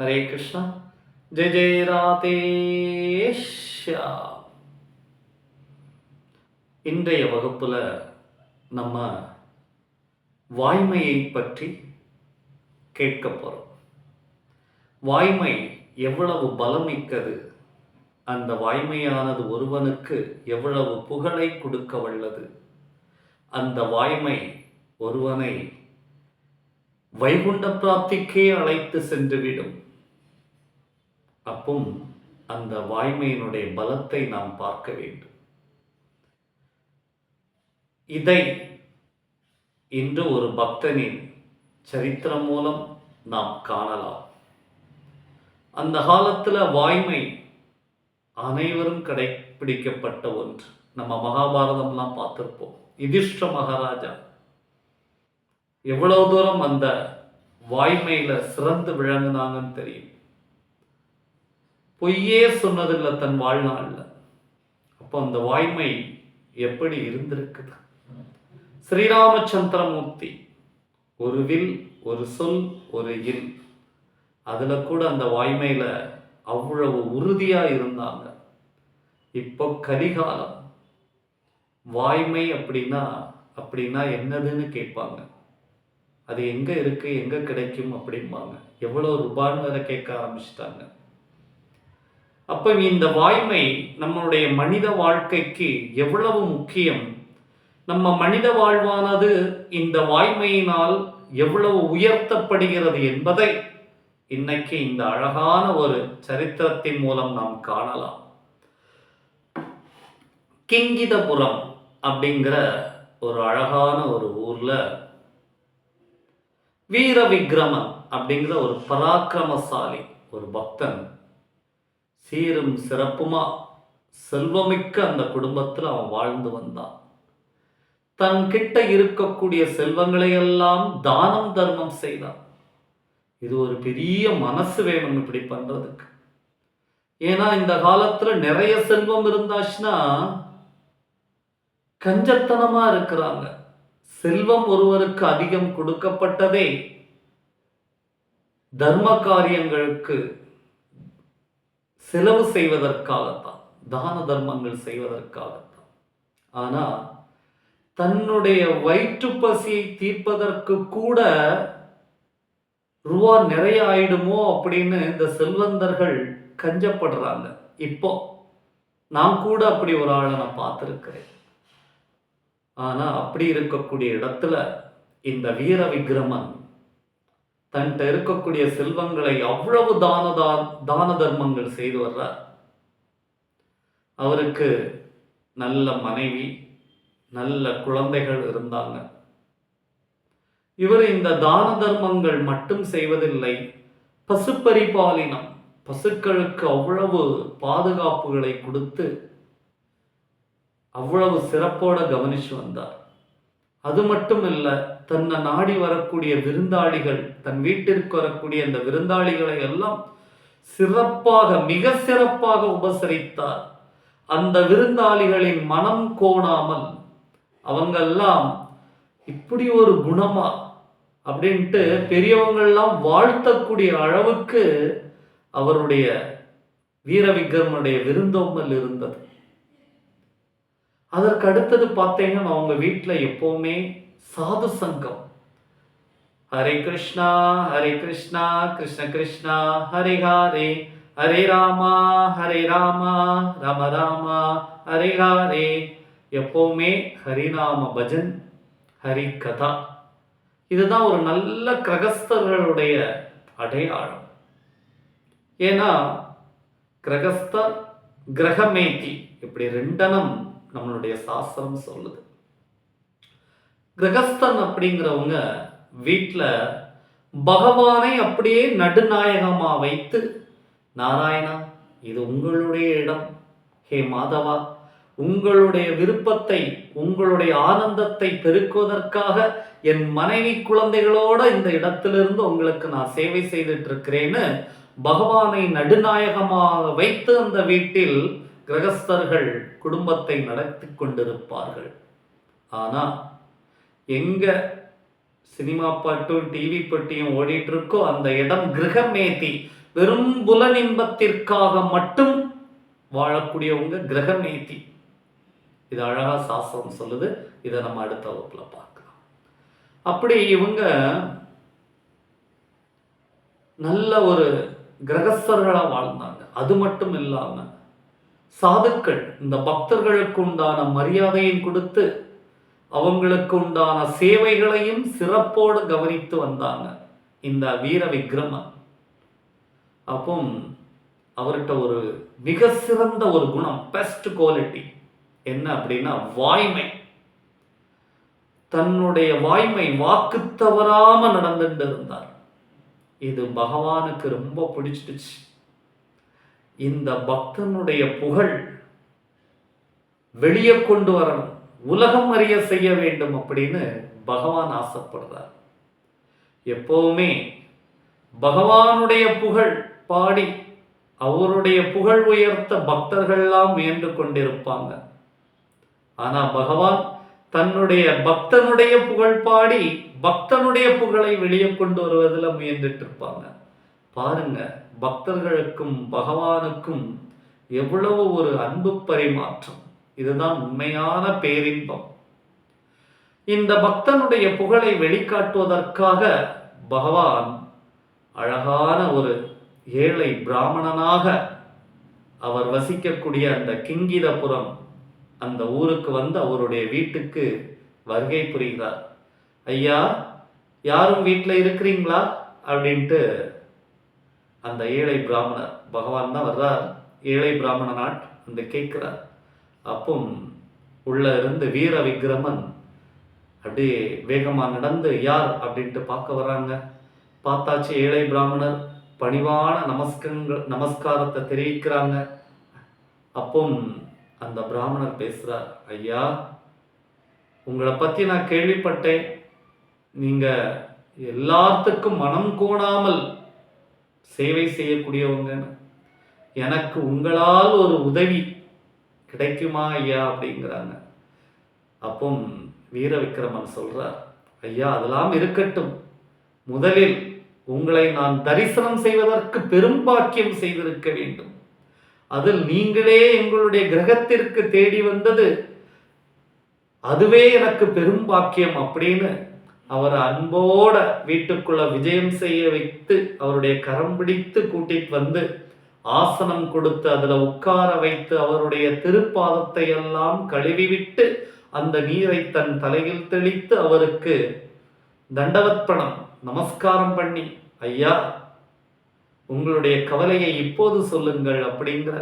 ஹரே கிருஷ்ணா ஜெய ஜெய ராதேஷ்யா இன்றைய வகுப்பில் நம்ம வாய்மையை பற்றி கேட்க போறோம். வாய்மை எவ்வளவு பலமிக்கது? அந்த வாய்மையானது ஒருவனுக்கு எவ்வளவு புகழை கொடுக்க வல்லது? அந்த வாய்மை ஒருவனை வைகுண்ட பிராப்திக்கே அழைத்து சென்றுவிடும். அப்பும் அந்த வாய்மையினுடைய பலத்தை நாம் பார்க்க வேண்டும். இதை இன்று ஒரு பக்தனின் சரித்திரம் மூலம் நாம் காணலாம். அந்த காலத்துல வாய்மை அனைவரும் கடைபிடிக்கப்பட்ட ஒன்று. நம்ம மகாபாரதம்லாம் பார்த்திருப்போம். யுதிஷ்ட மகாராஜா எவ்வளவு தூரம் அந்த வாய்மையில சிறந்து விளங்குனாங்கன்னு தெரியும். பொய்யே சொன்னதில்லை தன் வாழ்நாளில். அப்போ அந்த வாய்மை எப்படி இருந்திருக்குது? ஸ்ரீராமச்சந்திரமூர்த்தி ஒரு வில் ஒரு சொல் ஒரு இல் அதில் கூட அந்த வாய்மையில் அவ்வளவு உறுதியாக இருந்தாங்க. இப்போ கலிகாலம். வாய்மை அப்படின்னா அப்படின்னா என்னதுன்னு கேட்பாங்க. அது எங்கே இருக்குது எங்கே கிடைக்கும் அப்படிம்பாங்க. எவ்வளோ ரூபான்னு வேற கேட்க ஆரம்பிச்சிட்டாங்க. அப்போ இந்த வாய்மை நம்மளுடைய மனித வாழ்க்கைக்கு எவ்வளவு முக்கியம்? நம்ம மனித வாழ்வானது இந்த வாய்மையினால் எவ்வளவு உயர்த்தப்படுகிறது என்பதை இன்னைக்கு இந்த அழகான ஒரு சரித்திரத்தின் மூலம் நாம் காணலாம். கிங்கிதபுரம் அப்படிங்கிற ஒரு அழகான ஒரு ஊர்ல வீர விக்ரமன் அப்படிங்கிற ஒரு பராக்கிரமசாலி ஒரு பக்தன் சீரும் சிறப்புமா? செல்வமிக்க அந்த குடும்பத்தில் அவன் வாழ்ந்து வந்தான். தன் கிட்ட இருக்கக்கூடிய செல்வங்களை எல்லாம் தானம் தர்மம் செய்தான். இது ஒரு பெரிய மனசு வேணும் இப்படி பண்றதுக்கு. ஏன்னா இந்த காலத்துல நிறைய செல்வம் இருந்தாச்சுன்னா கஞ்சத்தனமா இருக்கிறாங்க. செல்வம் ஒருவருக்கு அதிகம் கொடுக்கப்பட்டதே தர்ம காரியங்களுக்கு செலவு செய்வதற்காகத்தான் தான தர்மங்கள் செய்வதற்காகத்தான். ஆனா தன்னுடைய வயிற்று பசியை தீர்ப்பதற்கு கூட ரூபா நிறைய ஆயிடுமோ அப்படின்னு இந்த செல்வந்தர்கள் கஞ்சப்படுறாங்க. இப்போ நான் கூட அப்படி ஒரு ஆளை நான் பார்த்துருக்கிறேன். ஆனா அப்படி இருக்கக்கூடிய இடத்துல இந்த வீர விக்ரமன் தன்கிட்ட இருக்கக்கூடிய செல்வங்களை அவ்வளவு தான தான தர்மங்கள் செய்து வர்றார். அவருக்கு நல்ல மனைவி நல்ல குழந்தைகள் இருந்தாங்க. இவர் இந்த தான தர்மங்கள் மட்டும் செய்வதில்லை பசுப்பரிபாலினம் பசுக்களுக்கு அவ்வளவு பாதுகாப்புகளை கொடுத்து அவ்வளவு சிறப்போட கவனிச்சு வந்தார். அது மட்டும் இல்லை தன்னை நாடி வரக்கூடிய விருந்தாளிகள் தன் வீட்டிற்கு வரக்கூடிய அந்த விருந்தாளிகளை எல்லாம் சிறப்பாக மிக சிறப்பாக உபசரித்தார். அந்த விருந்தாளிகளின் மனம் கோணாமல் அவங்கெல்லாம் இப்படி ஒரு குணமா அப்படின்ட்டு பெரியவங்கள்லாம் வாழ்த்தக்கூடிய அளவுக்கு அவருடைய வீர விக்ரமனுடைய விருந்தோம்பல் இருந்தது. அதற்கு அடுத்தது பார்த்தீங்கன்னா அவங்க வீட்டில் எப்போவுமே சாது சங்கம். ஹரே கிருஷ்ணா ஹரே கிருஷ்ணா கிருஷ்ண கிருஷ்ணா ஹரே ஹரே. ஹரே ராமா ஹரே ராமா ராம ராமா ஹரே ஹரே. எப்போவுமே ஹரிநாம பஜன் ஹரி கதா. இதுதான் ஒரு நல்ல கிரகஸ்தர்களுடைய அடையாளம். ஏன்னா கிரகஸ்தர் கிரகமேத்தி இப்படி ரெண்டனம் நம்மளுடைய சாஸ்திரம் சொல்லுது. கிரகஸ்தன் அப்படிங்கிறவங்க வீட்டில் பகவானை அப்படியே நடுநாயகமாக வைத்து நாராயணா இது உங்களுடைய இடம். ஹே மாதவா உங்களுடைய விருப்பத்தை உங்களுடைய ஆனந்தத்தை பெருக்குவதற்காக என் மனைவி குழந்தைகளோட இந்த இடத்திலிருந்து உங்களுக்கு நான் சேவை செய்துட்டு இருக்கிறேன்னு பகவானை நடுநாயகமாக வைத்து அந்த வீட்டில் கிரகஸ்தர்கள் குடும்பத்தை நடத்தி கொண்டிருப்பார்கள். ஆனால் எங்கே சினிமா பாட்டும் டிவி பட்டியும் ஓடிட்டுருக்கோ அந்த இடம் கிரகமேதி. வெறும் புலனின்பத்திற்காக மட்டும் வாழக்கூடியவங்க கிரகமேதி. இது அழகா சாஸ்திரம் சொல்லுது. இதை நம்ம அடுத்த வகுப்பில் பார்க்கலாம். அப்படி இவங்க நல்ல ஒரு கிரகஸ்தர்களாக வாழ்ந்தாங்க. அது மட்டும் இல்லாமல் சாதுக்கள் இந்த பக்தர்களுக்கு உண்டான மரியாதையும் கொடுத்து அவங்களுக்கு உண்டான சேவைகளையும் சிறப்போடு கவனித்து வந்தாங்க. இந்த வீர விக்ரமன். அப்போ அவர்கிட்ட ஒரு மிக சிறந்த ஒரு குணம் பெஸ்ட் குவாலிட்டி என்ன அப்படின்னா வாய்மை. தன்னுடைய வாய்மை வாக்கு தவறாம நடந்துட்டு இருந்தார். இது பகவானுக்கு ரொம்ப பிடிச்சிடுச்சு. இந்த பக்தனுடைய புகழ் வெளியே கொண்டு வரணும். உலகம் அறிய செய்ய வேண்டும் அப்படின்னு பகவான் ஆசைப்படுறார். எப்பவுமே பகவானுடைய புகழ் பாடி அவருடைய புகழ் உயர்த்த பக்தர்கள்லாம் முயன்று கொண்டிருப்பாங்க. ஆனால் பகவான் தன்னுடைய பக்தனுடைய புகழ் பாடி பக்தனுடைய புகழை வெளியே கொண்டு வருவதில் முயன்றுட்டு இருப்பாங்க. பாருங்க பக்தர்களுக்கும் பகவானுக்கும் எவ்வளவு ஒரு அன்பு பரிமாற்றம். இதுதான் உண்மையான பேரின்பம். இந்த பக்தனுடைய புகழை வெளிக்காட்டுவதற்காக பகவான் அழகான ஒரு ஏழை பிராமணனாக அவர் வசிக்கக்கூடிய அந்த கிங்கிதபுரம் அந்த ஊருக்கு வந்து அவருடைய வீட்டுக்கு வருகை புரிகிறார். ஐயா யாரும் வீட்டில் இருக்கிறீங்களா? அப்படின்ட்டு அந்த ஏழை பிராமணர். பகவான் தான் வர்றார். ஏழை பிராமணனாட் வந்து கேட்குறார். அப்பவும் உள்ள இருந்து வீர விக்ரமன் அப்படியே வேகமாக நடந்து யார்? அப்படின்ட்டு பார்க்க வராங்க பார்த்தாச்சு ஏழை பிராமணர் பணிவான நமஸ்கங்கள் நமஸ்காரத்தை தெரிவிக்கிறாங்க. அப்பவும் அந்த பிராமணர் பேசுகிறார் ஐயா உங்களை பற்றி நான் கேள்விப்பட்டேன். நீங்கள் எல்லாத்துக்கும் மனம் கோணாமல் சேவை செய்யக்கூடியவங்க. எனக்கு உங்களால் ஒரு உதவி கிடைக்குமா ஐயா அப்படிங்கிறாங்க. அப்போ வீர விக்ரமன் சொல்றார் ஐயா அதெல்லாம் இருக்கட்டும். முதலில் உங்களை நான் தரிசனம் செய்வதற்கு பெரும்பாக்கியம் செய்திருக்க வேண்டும். அதில் நீங்களே எங்களுடைய கிரகத்திற்கு தேடி வந்தது. அதுவே எனக்கு பெரும்பாக்கியம் அப்படின்னு அவர் அன்போட வீட்டுக்குள்ள விஜயம் செய்ய வைத்து அவருடைய கரம் பிடித்து கூட்டிட்டு வந்து ஆசனம் கொடுத்து அதுல உட்கார வைத்து அவருடைய திருப்பாதத்தை எல்லாம் கழுவிவிட்டு அந்த நீரை தன் தலையில் தெளித்து அவருக்கு தண்டவத்பணம் நமஸ்காரம் பண்ணி ஐயா உங்களுடைய கவலையை இப்போது சொல்லுங்கள் அப்படிங்கிற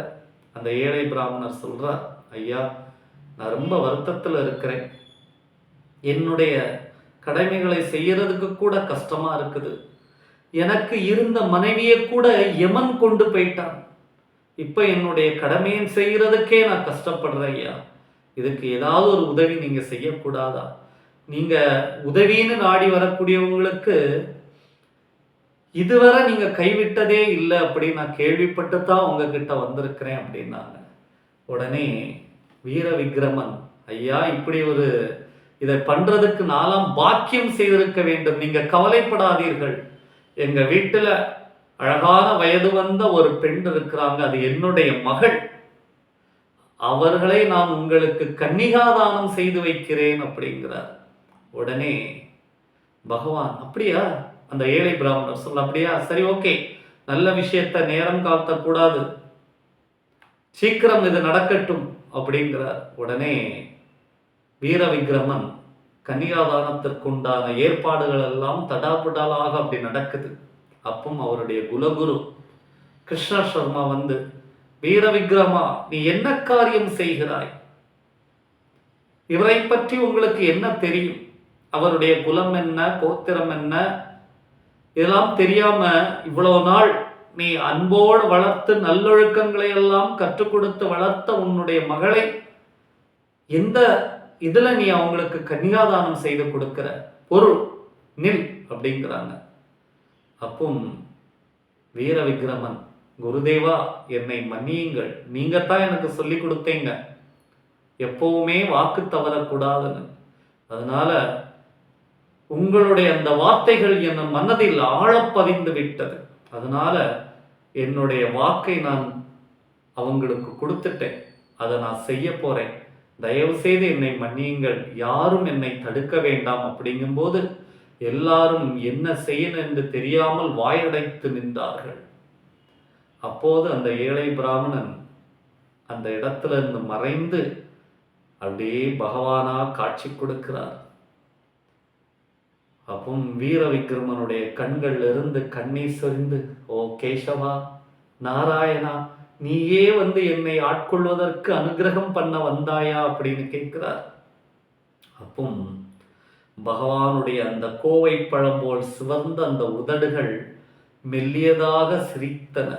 அந்த ஏழை பிராமணர் சொல்றார். ஐயா நான் ரொம்ப வருத்தத்தில் இருக்கிறேன். என்னுடைய கடமைகளை செய்யறதுக்கு கூட கஷ்டமா இருக்குது. எனக்கு இருந்த மனைவியை கூட யமன் கொண்டு போயிட்டான். இப்ப என்னுடைய கடமையை செய்யறதுக்கே நான் கஷ்டப்படுறேன் ஐயா. இதுக்கு ஏதாவது ஒரு உதவி நீங்க செய்யக்கூடாதா? நீங்க உதவின்னு நாடி வரக்கூடியவங்களுக்கு இதுவரை நீங்க கைவிட்டதே இல்லை அப்படின்னு நான் கேள்விப்பட்டு தான் உங்ககிட்ட வந்திருக்கிறேன் அப்படின்னாங்க. உடனே வீர விக்ரமன் ஐயா இப்படி ஒரு இதை பண்றதுக்கு நாளாம் பாக்கியம் செய்திருக்க வேண்டும். நீங்க கவலைப்படாதீர்கள். எங்க வீட்டுல அழகான வயது வந்த ஒரு பெண் இருக்கிறாங்க. அது என்னுடைய மகள். அவர்களை நான் உங்களுக்கு கன்னிகாதானம் செய்து வைக்கிறேன் அப்படிங்கிறார். உடனே பகவான் அப்படியா? அந்த ஏழை பிராமணர் சொல்ல அப்படியா? சரி ஓகே. நல்ல விஷயத்த நேரம் காத்தக்கூடாது. சீக்கிரம் இது நடக்கட்டும். அப்படிங்கிறார். உடனே வீர விக்ரமன் கன்னிகாதானத்திற்குண்டான ஏற்பாடுகள் எல்லாம் தடாபுடாலாக அப்படி நடக்குது. அப்பவும் அவருடைய குலகுரு கிருஷ்ண சர்மா வந்து வீர விக்ரமா நீ என்ன காரியம் செய்கிறாய்? இவரை பற்றி உங்களுக்கு என்ன தெரியும்? அவருடைய குலம் என்ன கோத்திரம் என்ன? இதெல்லாம் தெரியாம இவ்வளவு நாள் நீ அன்போடு வளர்த்து நல்லொழுக்கங்களை எல்லாம் கற்றுக் கொடுத்து வளர்த்த உன்னுடைய மகளை எந்த இதில் நீ அவங்களுக்கு கன்னியாதானம் செய்து கொடுக்கிற பொருள் நில் அப்படிங்கிறாங்க. அப்பும் வீர விக்ரமன் குருதேவா என்னை மன்னியுங்கள். நீங்க தான் எனக்கு சொல்லி கொடுத்தீங்க. எப்பவுமே வாக்கு தவறக்கூடாதுன்னு. அதனால உங்களுடைய அந்த வார்த்தைகள் என் மனதில் ஆழப்பதிந்து விட்டது. அதனால என்னுடைய வாக்கை நான் அவங்களுக்கு கொடுத்துட்டேன். அதை நான் செய்ய போறேன். தயவு செய்து என்னை மன்னியுங்கள். யாரும் என்னை தடுக்க வேண்டாம். அப்படிங்கும்போது எல்லாரும் என்ன செய்யணும் என்று தெரியாமல் வாயடைத்து நின்றார்கள். அப்போது அந்த ஏழை பிராமணன் அந்த இடத்துல இருந்து மறைந்து அப்படியே பகவானா காட்சி கொடுக்கிறார். அப்போ வீர விக்ரமனுடைய கண்கள் இருந்து கண்ணீர் சொரிந்து ஓ கேசவா நாராயணா நீயே வந்து என்னை ஆட்கொள்வதற்கு அனுகிரகம் பண்ண வந்தாயா? அப்படின்னு கேட்கிறார். அப்பும் பகவானுடைய அந்த கோவை பழம் போல் சிவந்த அந்த உதடுகள் மெல்லியதாக சிரித்தன.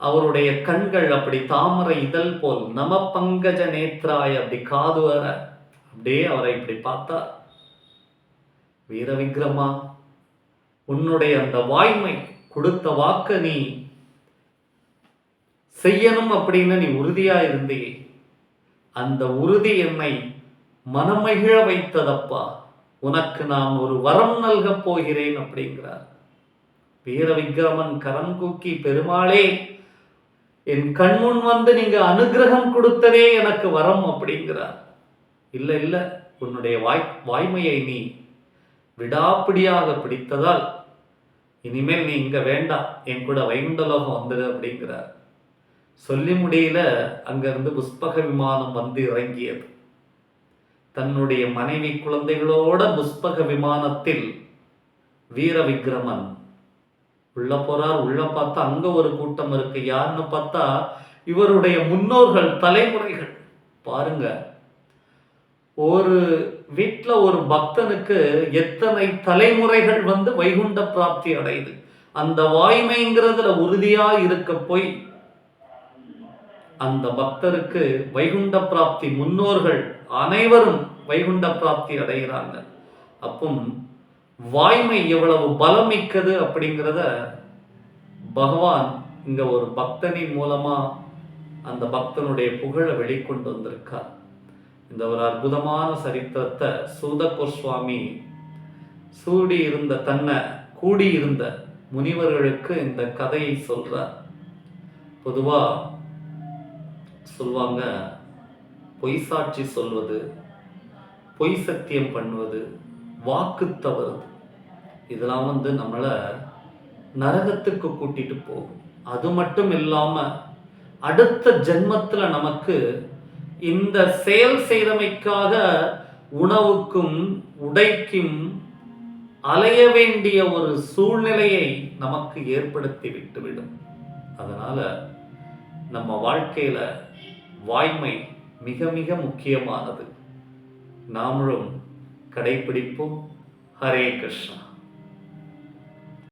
அவருடைய கண்கள் அப்படி தாமரை இதழ் போல் நம பங்கஜ நேத்ராய் அப்படி காது வர அப்படியே அவரை இப்படி பார்த்தா வீர விக்ரமா உன்னுடைய அந்த வாய்மை கொடுத்த வாக்க நீ செய்யணும் அப்படின்னு நீ உறுதியா இருந்தே அந்த உறுதி என்னை மனமகிழ வைத்ததப்பா. உனக்கு நான் ஒரு வரம் நல்கப் போகிறேன் அப்படிங்கிறார். வீர விக்ரமன் கரம் கூக்கி பெருமாளே என் கண்முன் வந்து நீங்க அனுகிரகம் கொடுத்ததே எனக்கு வரம் அப்படிங்கிறார். இல்ல இல்ல உன்னுடைய வாய் வாய்மையை நீ விடாப்பிடியாக பிடித்ததால் இனிமேல் நீ இங்க வேண்டாம் என் கூட வைகுண்டலோகம் வந்துடு அப்படிங்கிறார். சொல்லி முடியல அங்கிருந்து புஷ்பக விமானம் வந்து இறங்கியது. தன்னுடைய மனைவி குழந்தைகளோட புஷ்பக விமானத்தில் வீர விக்ரமன் உள்ள போறார். உள்ள பார்த்தா அங்க ஒரு கூட்டம் இருக்கு. யாருன்னு பார்த்தா இவருடைய முன்னோர்கள் தலைமுறைகள். பாருங்க. ஒரு வீட்டில் ஒரு பக்தனுக்கு எத்தனை தலைமுறைகள் வந்து வைகுண்ட பிராப்தி அடையுது. அந்த வாய்மைங்கிறதுல உறுதியாக இருக்க போய் அந்த பக்தருக்கு வைகுண்ட பிராப்தி முன்னோர்கள் அனைவரும் வைகுண்ட பிராப்தி அடைகிறாங்க. அப்போ வாய்மை எவ்வளவு பலம் மிக்கது அப்படிங்கிறத பகவான் இங்க ஒரு பக்தனின் மூலமா அந்த பக்தனுடைய புகழை வெளிக்கொண்டு வந்திருக்கார். இந்த ஒரு அற்புதமான சரித்திரத்தை சூதக்கோர் சுவாமி சூடி இருந்த தன்னை கூடியிருந்த முனிவர்களுக்கு இந்த கதையை சொல்றார். பொதுவாக சொல்லுவாங்க பொய் சாட்சி சொல்வது பொய் சத்தியம் பண்ணுவது வாக்கு தவறுது. இதெல்லாம் வந்து நம்மளை நரகத்துக்கு கூட்டிட்டு போகும். அது மட்டும் இல்லாமல் அடுத்த ஜென்மத்தில் நமக்கு இந்த செயல் செய்தமைக்காக உணவுக்கும் உடைக்கும் அலைய வேண்டிய ஒரு சூழ்நிலையை நமக்கு ஏற்படுத்தி விட்டுவிடும் அதனால நம்ம வாழ்க்கையில வாய்மை மிக மிக முக்கியமானது. நாமளும் கடைபிடிப்போம் ஹரே கிருஷ்ணா.